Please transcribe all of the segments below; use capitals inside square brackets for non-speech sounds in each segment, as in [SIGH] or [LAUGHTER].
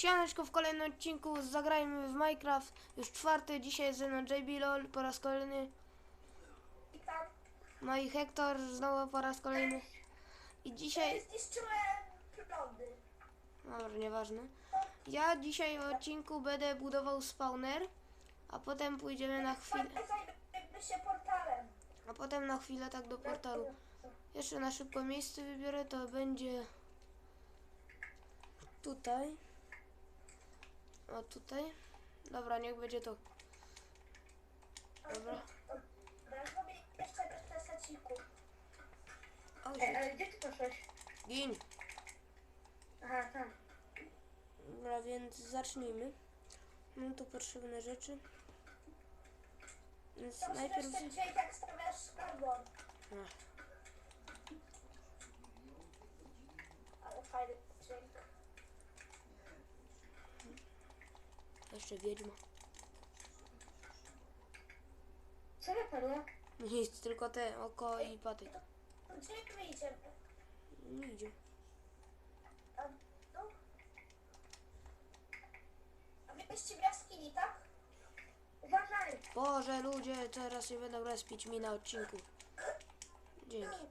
Siemeczko w kolejnym odcinku zagrajmy w Minecraft. Już czwarty, dzisiaj ze mną JB LOL po raz kolejny. No i Hektor znowu po raz kolejny. I dzisiaj... Zniszczyłem. Dobra, nieważne. Ja dzisiaj w odcinku będę budował spawner, a potem pójdziemy na chwilę... A potem na chwilę tak do portalu. Jeszcze na szybko miejsce wybiorę, to będzie tutaj. O tutaj. Dobra, niech będzie to. Dobra. O, Ej, ale gdzie ty poszłeś? Gin. Aha, tam. Dobra, więc zacznijmy. Mam tu potrzebne rzeczy. Więc Tam najpierw... najpierw... Dzisiaj tak stawiasz karbon. Ach, Ale fajny dźwięk. Jeszcze wiedźma. Co wypadło? Nic, tylko te oko i patyk. Gdzie my idziemy? Nie idzie. A, no. A wy jesteście w jaskini, tak? Uważaj! Boże, ludzie, teraz się będą respić mi na odcinku. Dzięki.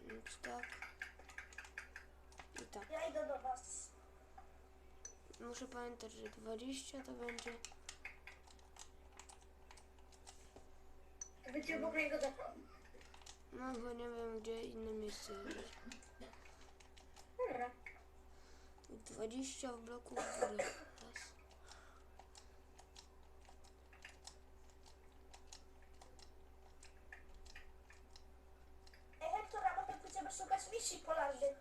Więc tak. I tak. Ja idę do was. Muszę pamiętać, że 20 to będzie... Będzie obok mojego domu. No, bo nie wiem, gdzie inne miejsce jest. Dobra. 20 w bloku w górę. Raz. Ej, Hektor, a potem pójdziemy szukać misji polarnych.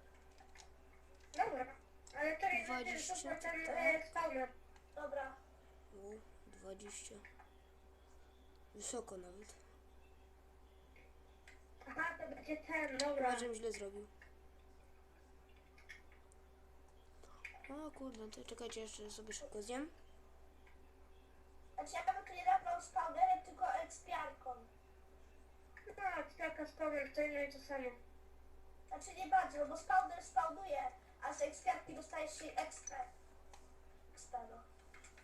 Dobra, ale to jest Dwadzieścia, super ten tak. e, spawner. Dobra. U, 20. Wysoko nawet. Aha, to będzie ten, dobra. Chyba, żebym źle zrobił. O kurde, to czekajcie, jeszcze sobie szybko zjem. Znaczy ja bym tu nie dawał spawnerem, tylko ekspiarką. No, ekspiarka spawner to jedno i to samo. Znaczy nie bardzo, bo spawner spawnuje, a z ekspiarki dostajesz się ekspę. Ekspero.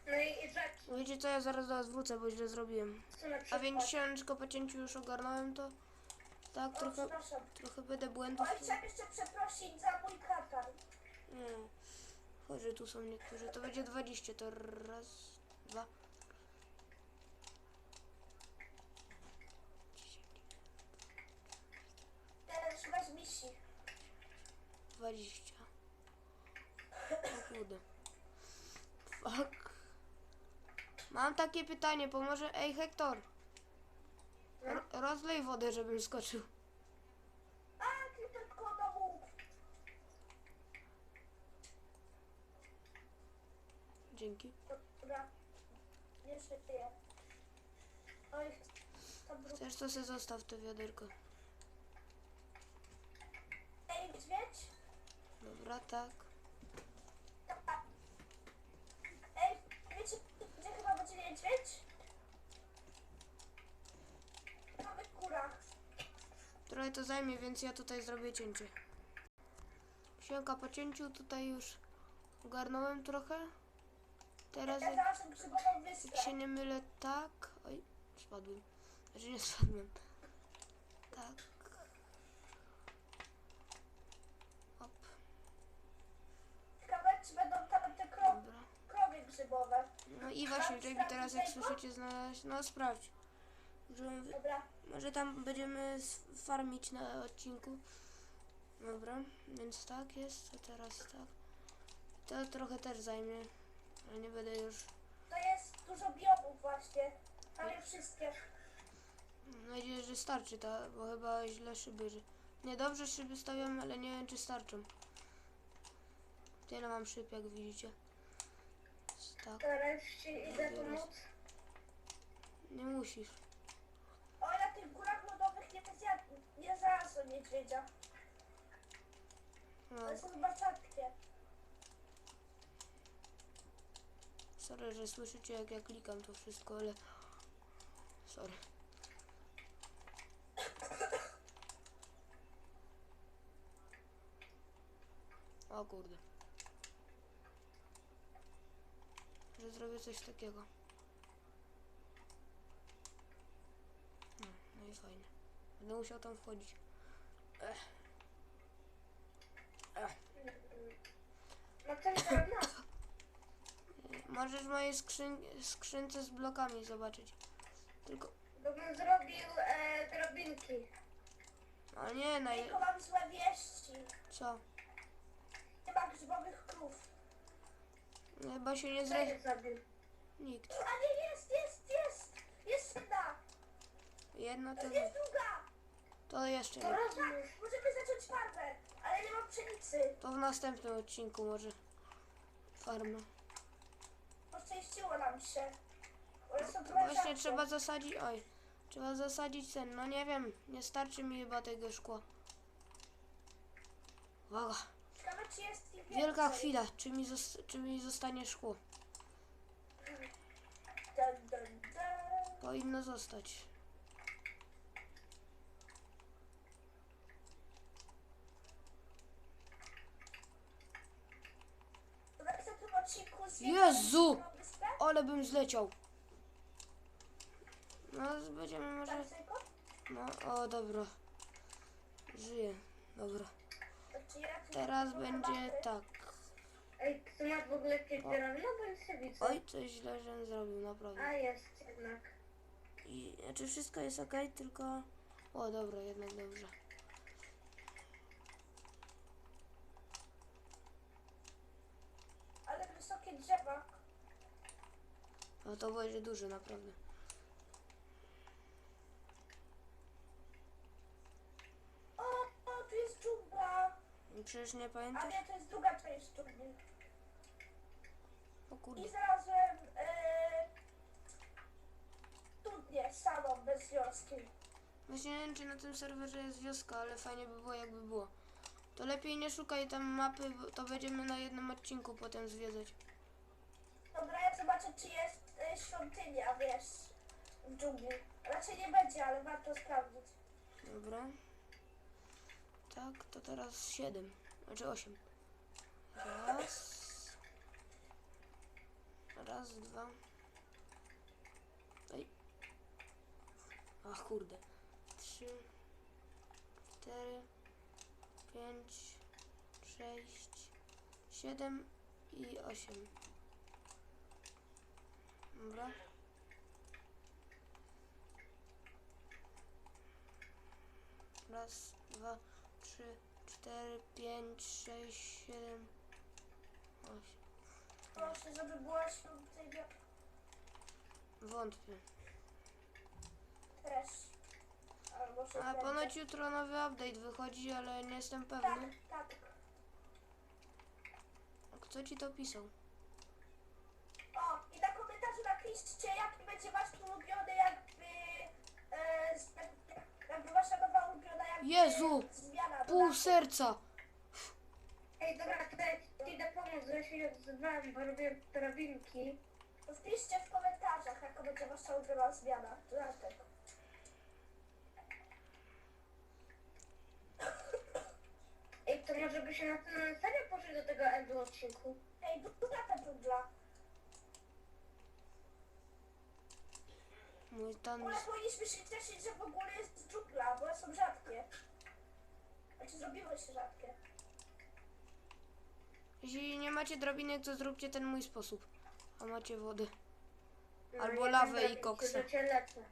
No i rzecz, Wiecie co, ja zaraz do was wrócę, bo źle zrobiłem. co na A przykład. więc siączko po cięciu już ogarnąłem to. Tak, O, trochę, przepraszam. trochę będę błędów. Oj, chciałem jeszcze przeprosić za mój katar. Nie. Chodź, że tu są niektórzy. To będzie 20, to raz, dwa. 10, Teraz weź misi. 20. O kurde. Fuck. Mam takie pytanie, pomoże... Ej, Hektor. R- rozlej wodę, żebym skoczył. A, ty tylko domu. Dzięki. Dobra. Oj, to. Chcesz, to se zostaw to wiaderko. Ej? Dobra, tak. Trochę to zajmie, więc ja tutaj zrobię cięcie. Siemka po cięciu, tutaj już ogarnąłem trochę. Teraz Ja jak, jak się nie mylę, tak. Oj, spadłem. Znaczy nie spadłem. Tak. Hop, Ciekawe, czy będą tam te kro dobra. krowy grzybowe. No JB teraz jak słyszycie znaleźć, no sprawdź. Wy- Dobra. Może tam będziemy farmić na odcinku. Dobra, więc tak jest, to teraz tak. To trochę też zajmie, ale nie będę już. To jest dużo biomów właśnie. Ale wszystkie. Mam nadzieję, że starczy ta, bo chyba źle szyby. Nie dobrze szyby stawiam, ale nie wiem czy starczą. Tyle mam szyb, jak widzicie. Tak, Teraz ci idę pomóc. nie musisz. O, na tych górach lodowych nie, zjad... nie znalazłem niedźwiedzia. No, One są chyba rzadkie. sorry, że słyszycie jak ja klikam to wszystko, ale... Sorry. O kurde. Że zrobię coś takiego. No, no i fajnie. Będę musiał tam wchodzić. Ech. Ech. [COUGHS] No drewno. Możesz w mojej skrzyn skrzynce z blokami zobaczyć. Tylko, Bo bym zrobił e, drobinki. a nie, na je... Tylko mam złe wieści. Co? Nie ma grzybowych krów. Chyba się nie zre... Nikt. A nie, jest, jest, jest! Jest jedna! Jedno to... Jest druga! To jeszcze To nie. rozmów. Możemy zacząć farmę, ale nie mam pszenicy. To w następnym odcinku może. Farma. Poszczęściło nam się. One są trochę Właśnie trzeba zasadzić. Oj. Trzeba zasadzić ten. No nie wiem. Nie starczy mi chyba tego szkła. Uwaga. Wielka chwila. Czy mi, czy mi zostanie szkło? Powinno zostać. Jezu! Ale bym zleciał. No, będziemy może... Tak? No, o dobra. Żyję. Dobra. Teraz będzie tak. Ej, tu masz w ogóle jakieś drewno, bo nic nie widzę. Oj, coś źle, żem zrobił, naprawdę. A jest jednak. I, znaczy wszystko jest ok, tylko... O, dobra, jednak dobrze. Ale wysokie drzewa. No to będzie duży, naprawdę. O, o, tu jest dżungla. I Przecież nie pamiętasz? nie, to jest druga część dżungli. O kurde. I znalazłem e, studnię samą, bez wioski. Właśnie nie wiem, czy na tym serwerze jest wioska, ale fajnie by było, jakby było. To lepiej nie szukaj tam mapy, bo to będziemy na jednym odcinku potem zwiedzać. Dobra, ja zobaczę, czy jest e, świątynia, wiesz, w dżungli. Raczej nie będzie, ale warto sprawdzić. Dobra. Tak, to teraz 7. Znaczy 8. Raz. Raz, dwa. Ej. Ach, kurde. Trzy. Cztery. Pięć. Sześć. Siedem i osiem. Dobra. Raz, dwa, trzy, cztery, pięć, sześć, siedem, osiem. Proszę, żeby była świątynia Wątpię. też. Albo A ponoć jutro nowy update wychodzi, ale nie jestem Tak, pewny. tak. A Kto ci to pisał? O, i na komentarzu napiszcie, jaki będzie wasz ulubiony jakby... E, z- jakby wasza nowa ulubiona jakby... Jezu! Zmiana. Pół serca! Ej, dobra, tutaj idę pomóc, że się nie odzywałem, bo robię drabinki. Wpiszcie w komentarzach, jaka będzie wasza ulubiona zmiana. Dodatek. Ej, to może by się na tym serio poszli do tego endu odcinku? Ej, duża ta dżungla. Mój W tan ogóle powinniśmy się cieszyć, że w ogóle jest dżungla, bo one są rzadkie. Znaczy zrobiły się rzadkie. Jeśli nie macie drobinek, to zróbcie ten mój sposób. A macie wodę. No, Albo lawę i koksa. że cię lecę.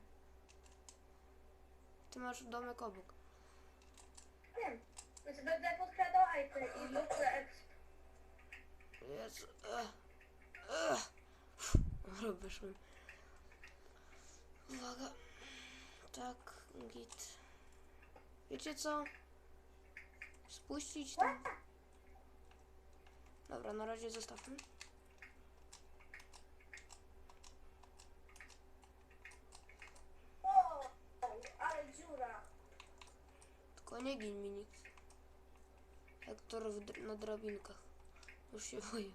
Ty masz domek obok. Wiem. Więc będę podkradał ajty i ogóle exp. Jezu. Ech. Ech. Dobra, wyszłem. Uwaga. Tak, git. Wiecie co? Spuścić tam. Dobra, na razie zostawmy. Tylko nie gin mi nikt. Hektor na drabinkach. Już się boję.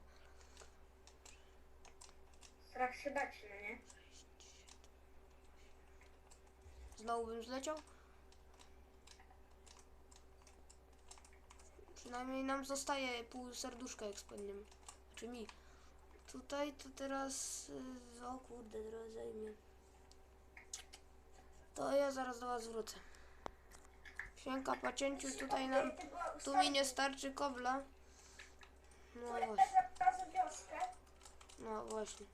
Strach się bać, no nie? Znowu bym zleciał? Przynajmniej nam zostaje pół serduszka, jak spadniemy. Znaczy mi. Tutaj to teraz... y, O kurde, teraz zajmie. To ja zaraz do was wrócę. Siemka, pacięciu, tutaj nam... Tu mi nie starczy kobla. No właśnie, no właśnie.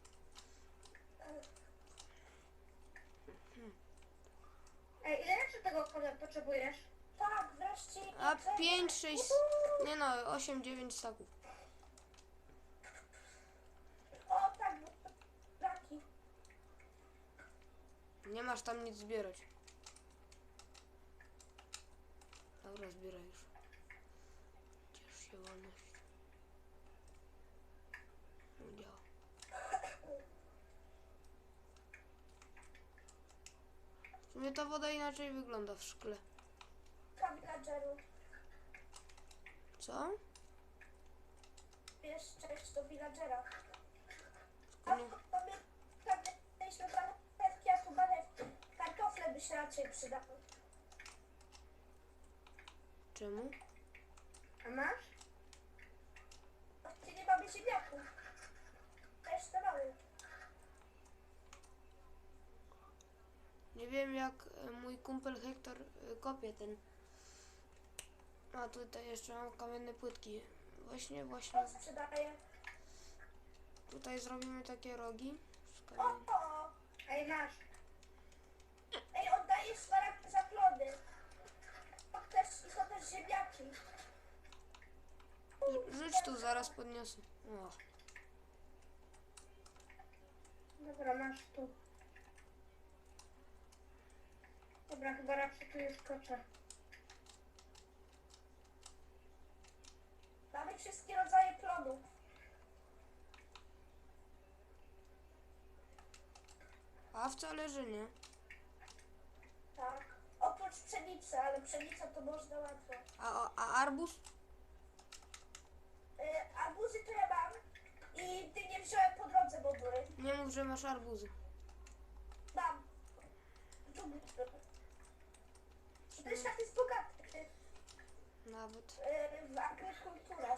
Ej, ile jeszcze tego koda potrzebujesz? Tak, wreszcie. A 5, 6... Nie no, 8, 9 staków. O, tak, braki. Nie masz tam nic zbierać. Dobra, zbieraj już. Ciesz się wolność. Nie działa. W sumie ta woda inaczej wygląda w szkle. Kabilageru. Co? Wiesz, cześć do villagera. A Tylko nie... tobie mieliśmy marchewki, a tu marchewki. Kartofle by się raczej przydały. Czemu? A masz? Gdzie nie mamy ziemniaków. Też to mamy. Nie wiem jak e, mój kumpel Hektor e, kopie ten. A tutaj jeszcze mam kamienne płytki. Właśnie, właśnie. To sprzedaję. Tutaj zrobimy takie rogi. O, o. Ej, masz. Ej, oddaję szmaragdy za plody. To też, I są też ziemniaki. Rz- Rzuć tu, zaraz podniosę. O. Dobra, masz tu. Dobra, chyba raczej tu jest skoczę. Mamy wszystkie rodzaje plodów. A wcale, że nie. Tak. Oprócz pszenicy, ale pszenica to można łatwo. A, a, a arbuz? Y, arbuzy to ja mam. I ty nie wziąłem po drodze, bo były. Nie mów, że masz arbuzy. Mam. Tu. Ten świat jest bogaty Nawet. y, w agrykulturę.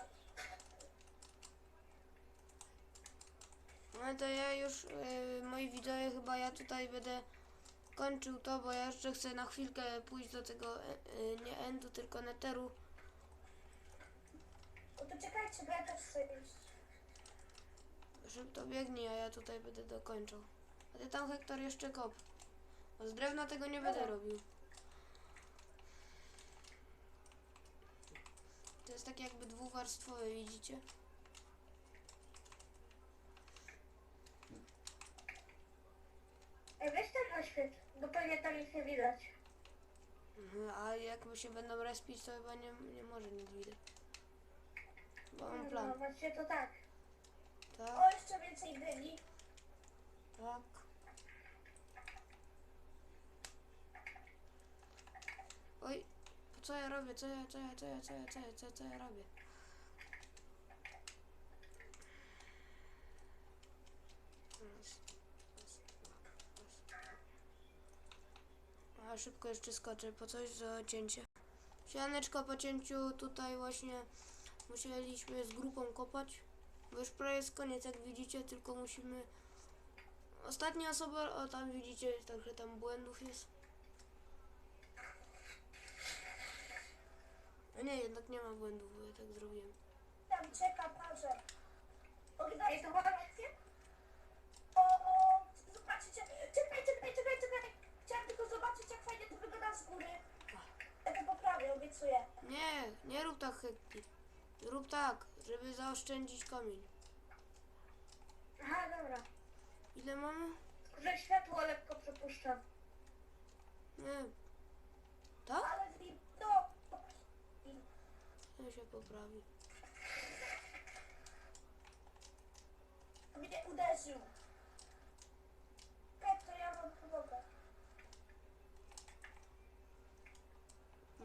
No to ja już, e, moi widzowie, chyba ja tutaj będę kończył to, bo ja jeszcze chcę na chwilkę pójść do tego, e, e, nie endu, tylko neteru. No to czekajcie, bo ja też chcę iść. Szybko biegnij, a ja tutaj będę dokończał. A ty tam, Hektor, jeszcze kop. Bo z drewna tego nie będę robił. Jest tak jakby dwuwarstwowe, widzicie? Ej, weź ten oświet, bo pewnie tam nic nie widać. Mhm, A jakby się będą respić, to chyba nie, nie może nic widać. Bo mam No plan. właśnie to tak. Tak, O, jeszcze więcej dyni. tak. Oj, co ja robię? Co ja, co ja, co ja, co ja, co ja, co, co ja robię? A szybko jeszcze skoczę po coś za cięcie. Sianeczko po cięciu tutaj właśnie musieliśmy z grupą kopać. Bo już prawie jest koniec, jak widzicie, tylko musimy... Ostatnia osoba, o tam widzicie, trochę tam błędów jest. Nie, jednak nie ma błędów, bo ja tak zrobiłem. Tam czeka parze. Oglądajcie to akcję? O, o, zobaczycie. Czekaj, czekaj, czekaj, czekaj. Chciałam tylko zobaczyć, jak fajnie to wygląda z góry. Ja to poprawię, obiecuję. Nie, nie rób tak, Hekki. Rób tak, żeby zaoszczędzić kamień. Aha, dobra. Ile mamy? Że światło lekko przepuszczam. Nie. Tak? Ale widno. To się poprawi. Mnie uderzył. Tak, to ja wam pomogę.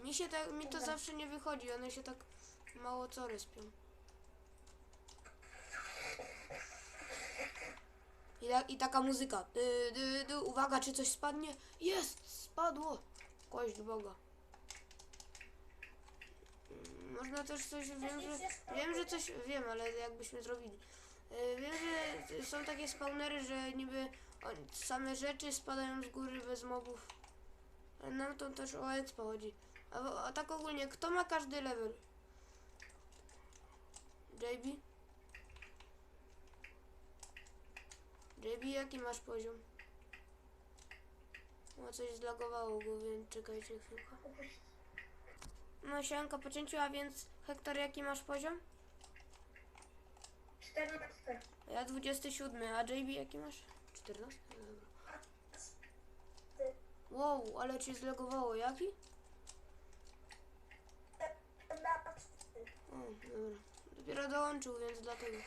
Mi się tak, mi to zawsze nie wychodzi, one się tak mało co respią. I, ta, I taka muzyka. Dy, dy, dy. Uwaga, czy coś spadnie? Jest! Spadło! Kość Boga. Można też coś, wiem, że, wiem, że coś, wiem, ale jakbyśmy zrobili. E, Wiem, że są takie spawnery, że niby same rzeczy spadają z góry bez mobów. Ale nam to też o expo chodzi. A, a tak ogólnie, kto ma każdy level? JB? JB, jaki masz poziom? O, coś zlagowało go, więc czekajcie chwilkę. No sianka po cięciu, a więc Hektor, jaki masz poziom? 14. Ja 27, a JB jaki masz? 14? No Dobra. Wow, ale cię zlegowało, jaki? Na O, dobra. Dopiero dołączył, więc dlatego.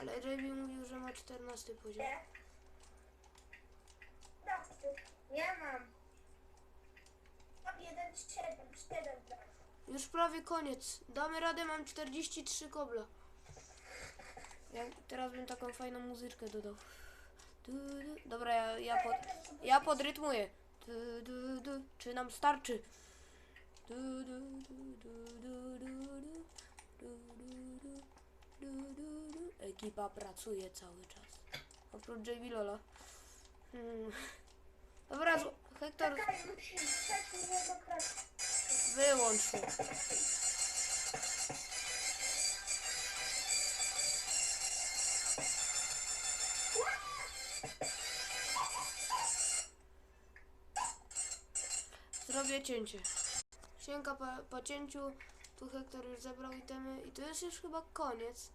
Ale JB mówił, że ma 14 poziom. Nie mam. Mam 1, 7, 7. Już prawie koniec. Damy radę, mam 43 kobla. Ja teraz bym taką fajną muzyczkę dodał. Du, du. Dobra, ja, ja, pod, ja podrytmuję. Du, du, du. Czy nam starczy? Ekipa pracuje cały czas. Oprócz JB Lola. Hmm. Dobra, Hektor, Czekaj. Wyłącz. Zrobię cięcie. Sięka po, po cięciu. Tu Hektor już zebrał itemy i to jest już chyba koniec.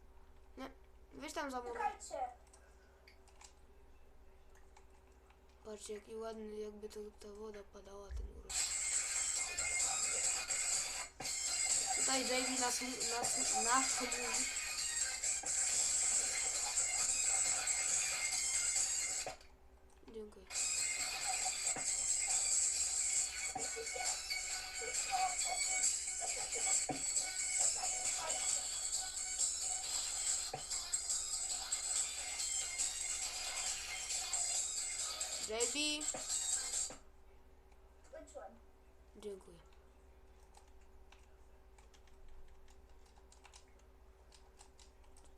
Nie, weź tam za mur. Patrzcie jaki ładny, jakby to ta woda padała ten urok. Tutaj JB nas, mu- nas, nas mówi. Dziękuję. JB, Skończyłem. dziękuję.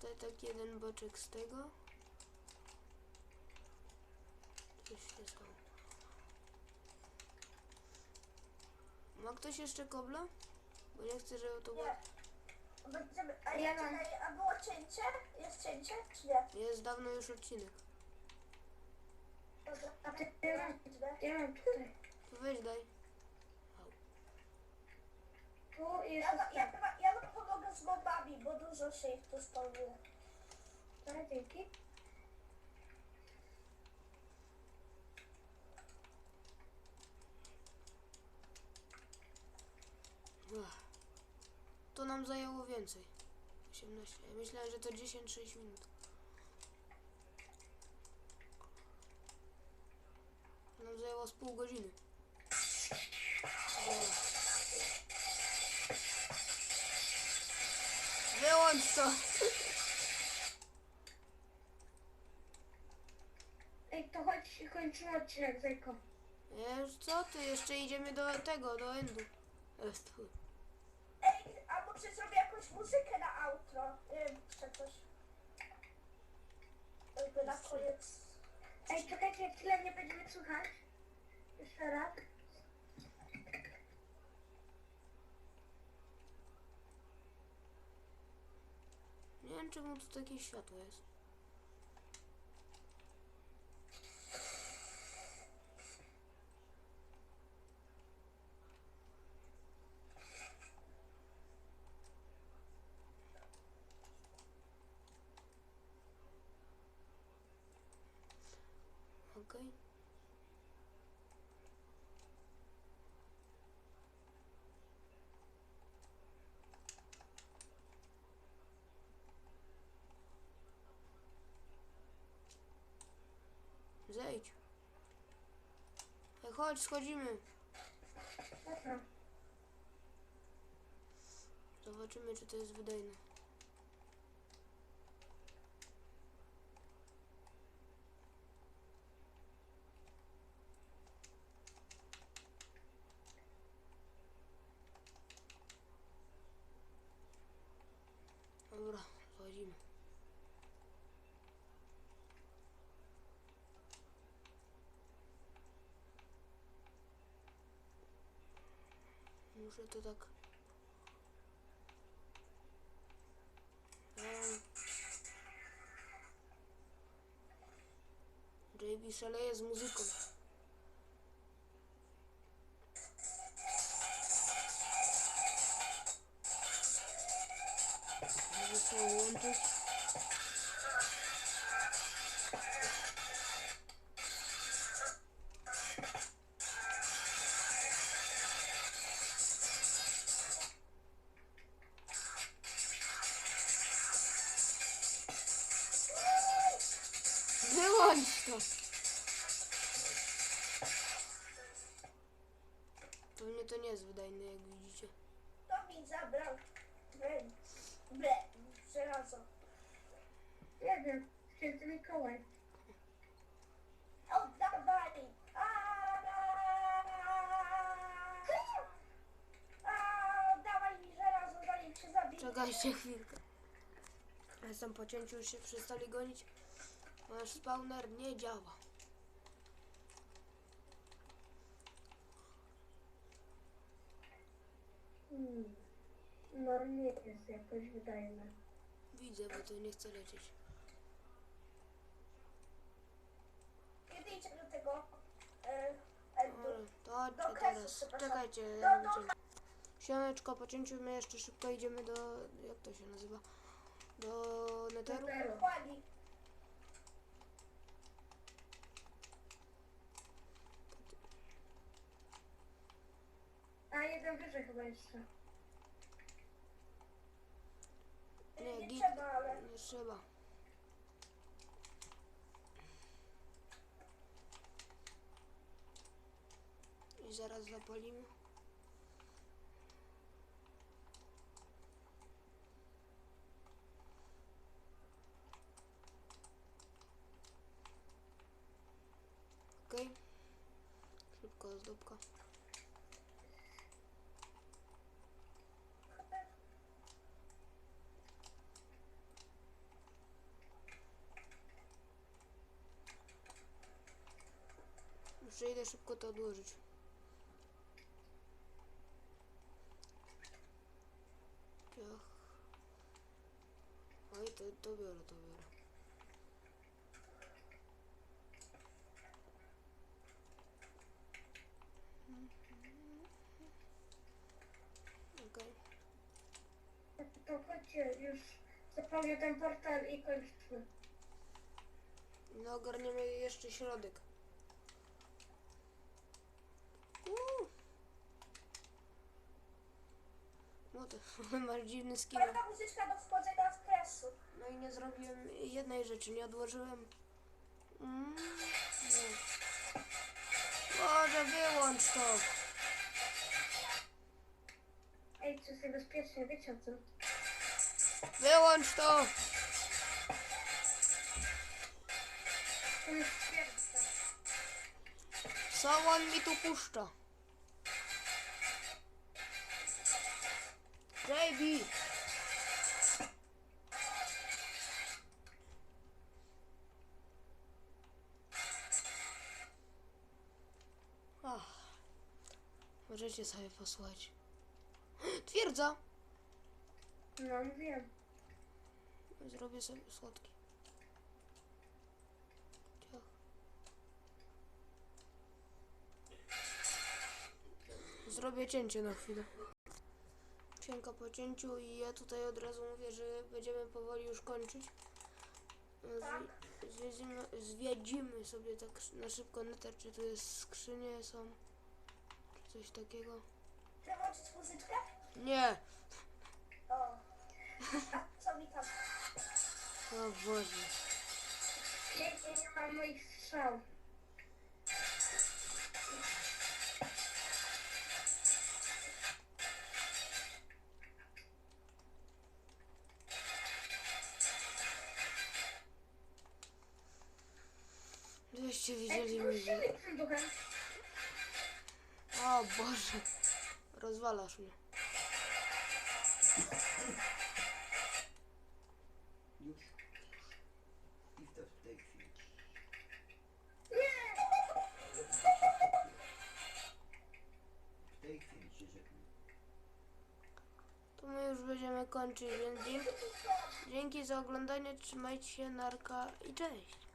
Tutaj taki jeden boczek z tego. Coś się stało. Ma ktoś jeszcze kobla? Bo nie chcę, żeby to było... Nie. Będziemy, a Ja mam. a było cięcie? Jest cięcie? Czy nie? Jest dawno już odcinek. Dobra, A ty- ja mam. Ja mam tutaj. To weź daj. Tu jest ja, ja z mobami, bo dużo się ich tu spełniło. ostatnia. Dzięki. Ach. To nam zajęło więcej. 18. Ja myślałem, że to 10-6 minut. Nam zajęło z pół godziny. Dobra. Wyłącz to! Ej, to chodź, kończymy odcinek, Zajko. Już co ty? Jeszcze idziemy do tego, do endu. E. Ej, a może zrobię jakąś muzykę na outro? Nie wiem, czy coś. Jakby na koniec. Ej, czekajcie, chwilę nie będziemy słuchać. Jeszcze raz. Nie wiem, czemu tu takie światło jest. chodź, schodzimy. Zobaczymy, czy to jest wydajne. Dobra, schodzimy. Muszę to tak... JB szaleje z muzyką. Nie jest wydajne, jak widzicie. To mi zabrał. Ble, ble, żelazo. Wiem, święty Mikołaj. Oddawaj! A, Dawaj mi żelazo, zanim się zabiję. Czekajcie chwilkę. Jestem po cięciu, już się przestali gonić. Nasz spawner nie działa. Hmm. No nie jest jakoś wydajne. Widzę, bo to nie chcę lecieć. Kiedy idziemy do tego e, endu? Ale to Do kresu, teraz. przepraszam. Czekajcie, Do- do- wyciągnę. Siemeczko, po cięciu my jeszcze szybko idziemy do... jak to się nazywa? Do? Neteru. Dokładnie. A jeden wyżej chyba jeszcze. Nie, git. trzeba, ale... Nie trzeba. I zaraz zapalimy. Okej. Szybko ozdobka. Idę szybko to odłożyć. Ciach. Oj, to, to biorę, to biorę. Okej. To chodźcie, już zapalę ten portal i kończmy. No ogarniemy jeszcze środek. No to [LAUGHS] masz dziwny skin. Fajna muzyczka do wchodzenia z kresu. No i nie zrobiłem jednej rzeczy, nie odłożyłem. Mm, nie. Boże, wyłącz to! Ej, to jest niebezpieczne, wiecie o tym? Wyłącz to! To jest twierdza. Co on mi tu puszcza? JB! Ach, możecie sobie posłuchać. Twierdza! No, wiem. Zrobię sobie słodki. Ciach. Zrobię cięcie na chwilę. Cienko po cięciu i ja tutaj od razu mówię, że będziemy powoli już kończyć. Tak. Zwi- Zwiedzimy, zwiedzimy sobie tak na szybko neter, czy tu jest skrzynie są, czy coś takiego. Przełączyć muzyczkę? Nie! O. A co mi tam? O Boże. Pięknie nie ma moich strzał. Jakbyście widzieli mnie. O Boże. Rozwalasz mnie. Już. I to w tej chwili. W tej chwili się żegnam. To my już będziemy kończyć, więc dzięki za oglądanie, trzymajcie się, narka i cześć.